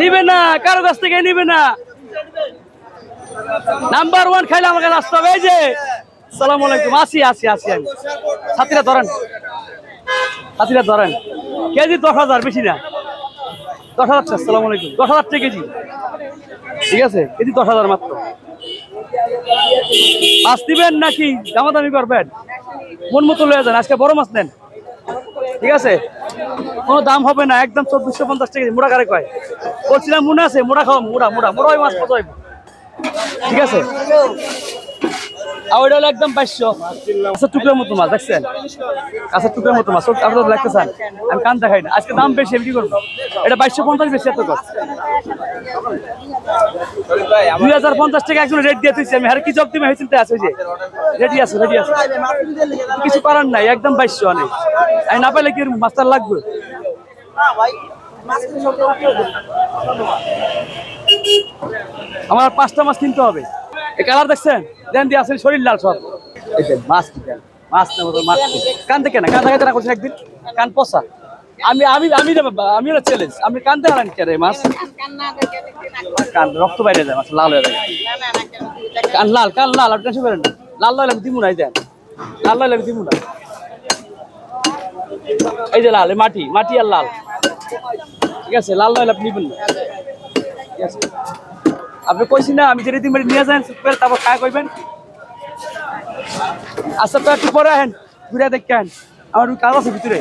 নিবে না, কারও কাছ থেকে নিবে না। নাম্বার ওয়ান খাইলে আমাকে আসতে হবে যে। সালাম আলাইকুম, আসি আসি আসি আমি। সাথীরা ধরেন। সাথীরা ধরেন। কেজি দশ হাজার, বেশি না। দশ হাজার সালাম আলাইকুম। দশ হাজার টাকা কেজি। ঠিক আছে? কেজি দশ হাজার মাত্র। মাছ দিবেন নাকি? দামাদামি করবেন? মন মতো লয়ে যান, আজকে বড় মাছ নেন। ঠিক আছে? কোনো দাম হবে না, একদম চব্বিশশো পঞ্চাশ টাকা মোড়া কারে কয়? বলছিলাম মনে আছে, মোড়া খাওয়া মোড়া মোড়া মোড়া মাছ কত? ঠিক আছে? আর হলো একদম টুকরের মতো মাছ টুকরের মতো মাছ আপনার তো লাগতেছেন আমি কান দেখাই না। আজকে দাম বেশি এটা বাইশশো পঞ্চাশ বেশি হাজার পঞ্চাশ টাকা একজন আমি আর কি জব যে। রেডি রেডি কিছু করার নাই, একদম বাইশশো অনেক আমি না পাইলে কি মাস্টার লাগবে। আমার পাঁচটা মাছ কিনতে হবে। এই কালার দেখছেন? দেন দিয়ে আসেন, শরীর লাল সব। মাছ মাছ? কান থেকে করছেন একদিন। কান পচা। আমি আমি আমি আমি চ্যালেঞ্জ আপনি কান দেখালেন কে রে মাছ কান, রক্ত বাইরে যায় মাছ লাল হয়ে যায়। কান লাল কান লাল, আপনি টেনশন। লাল লাল আমি দিমু নাই, দেন। লাল লাল আমি দিমু না এই যে লাল মাটি মাটি আর লাল। ঠিক আছে, লাল লাল আপনি নিবেন না। ঠিক আছে। আপনি কইছি না, আমি যেটা দিন নিয়ে যান তারপর খায় কইবেন। আচ্ছা তো একটু পরে আহেন ঘুরে দেখেন আমার কাজ আছে ভিতরে।